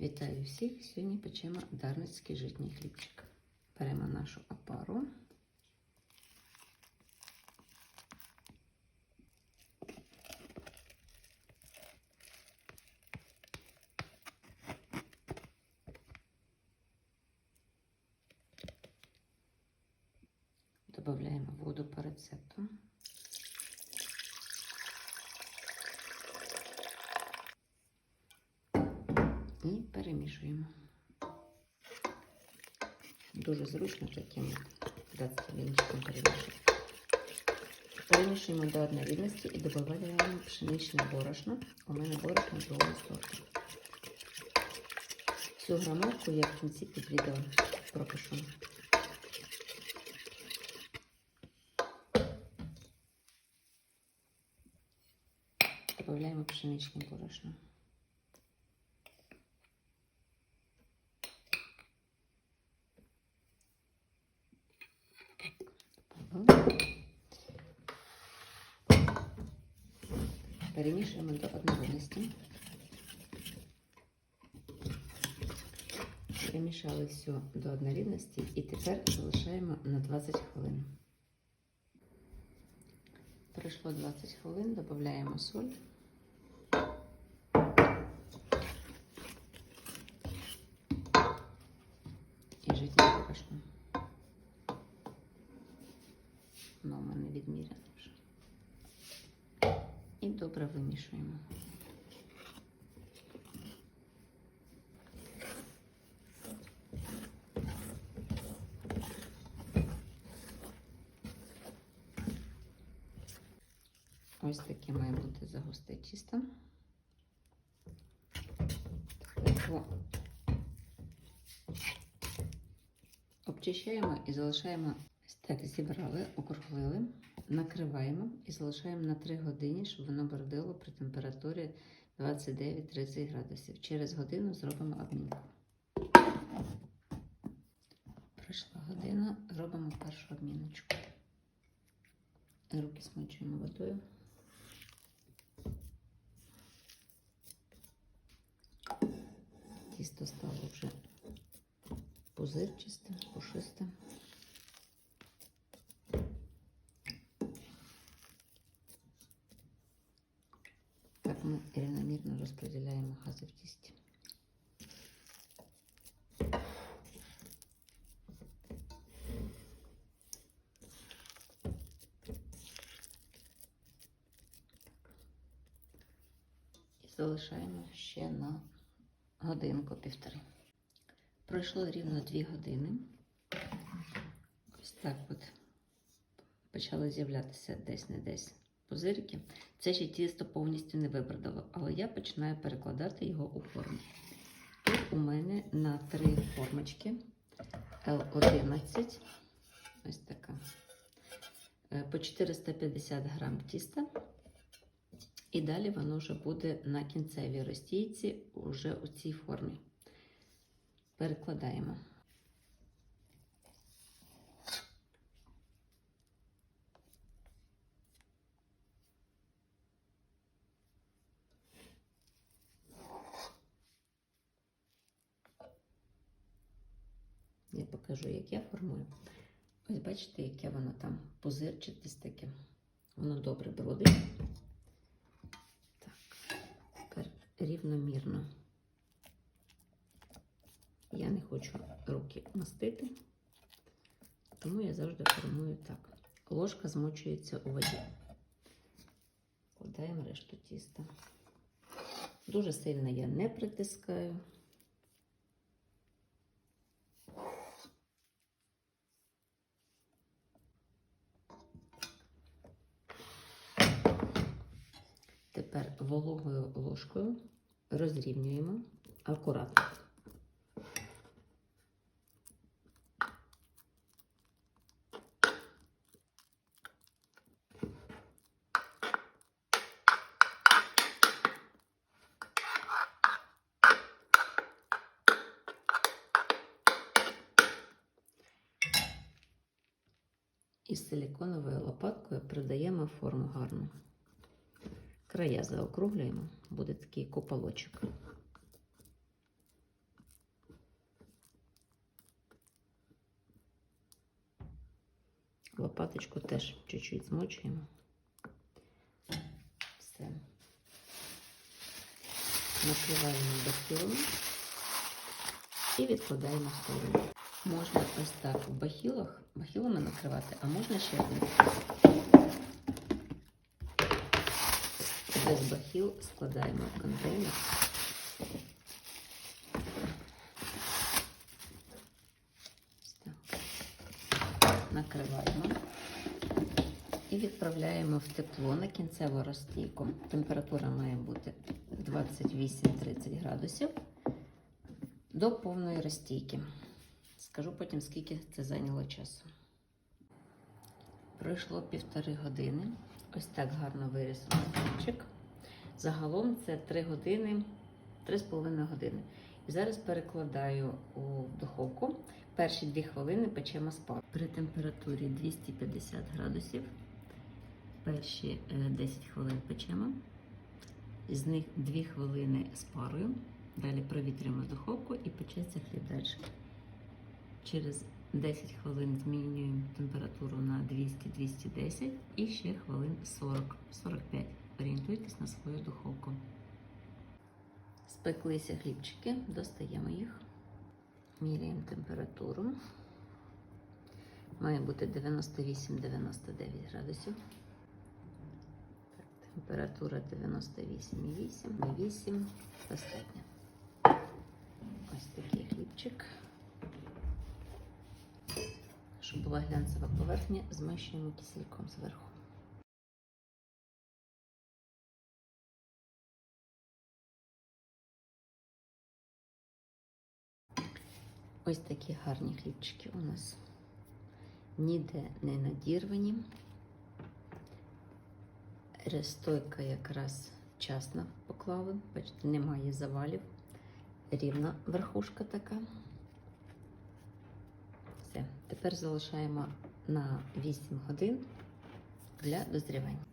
Вітаю всіх! Сьогодні печемо дарницький житній хлібчик. Беремо нашу опару. Добавляємо воду по рецепту. І перемішуємо. Дуже зручно таким датським перемішувати. Перемішуємо до однорідності і додаємо пшеничне борошно. У мене борошно другого сорту. Всю грамовку я в кінці під відео пропишу. Добавляємо пшеничне борошно. Перемішуємо до однорідності. Перемішали все до однорідності і тепер залишаємо на 20 хвилин. Пройшло 20 хвилин, додаємо соль. І житнє борошно. Воно мене. І добре вимішуємо. Ось таке має бути загусте тісто. Обчищаємо і залишаємо так зібрали, округлили, накриваємо і залишаємо на 3 години, щоб воно бродило при температурі 29-30 градусів. Через годину зробимо обмінку. Пройшла година, робимо першу обміночку. Руки смочуємо водою. Тісто стало вже пузирчасте, пушисте. Так ми рівномірно розподіляємо гази в тісті. І залишаємо ще на годинку-півтори. Пройшло рівно 2 години. Ось так от почали з'являтися десь не десь пузирики. Це ще тісто повністю не вибродило, але я починаю перекладати його у форму. Тут у мене на три формочки L11, ось така, е, по 450 грам тіста. І далі воно вже буде на кінцевій розтійці, уже у цій формі. Перекладаємо. Я покажу, як я формую. Ось бачите, яке воно там пузирчате таке. Воно добре бродить. Так, тепер рівномірно. Я не хочу руки мастити, тому я завжди формую так. Ложка змочується у воді. Вкладаємо решту тіста. Дуже сильно я не притискаю. Тепер вологою ложкою розрівнюємо акуратно. І силіконовою лопаткою придаємо форму гарну края заокруглюємо, буде такий кополочок. Лопаточку теж чуть-чуть змочуємо. Все. Накриваємо бахілом і відкладаємо в сторону. Можна ось так в бахілах, бахілами накривати, а можна ще одним без бахіл складаємо в контейнер. Накриваємо і відправляємо в тепло на кінцеву розстійку. Температура має бути 28-30 градусів до повної розстійки. Скажу потім, скільки це зайняло часу. Пройшло півтори години. Ось так гарно виріс хлібчик. Загалом це 3 години, 3,5 години. І зараз перекладаю у духовку. Перші 2 хвилини печемо спар. При температурі 250 градусів. Перші е, 10 хвилин печемо. З них 2 хвилини з. Далі провітрюємо духовку і печеться хліб далі. Через 10 хвилин змінюємо температуру на 200-210 і ще хвилин 40-45. Орієнтуйтесь на свою духовку. Спеклися хлібчики, достаємо їх, міряємо температуру. Має бути 98-99 градусів. Температура 98,8, 8 достатньо. Ось такий хлібчик. Щоб була глянцева поверхня, змащуємо кисельком зверху. Ось такі гарні хлібчики у нас. Ніде не надірвані. Рестойка якраз вчасно поклали, бачите, немає завалів. Рівна верхушка така. Все, тепер залишаємо на 8 годин для дозрівання.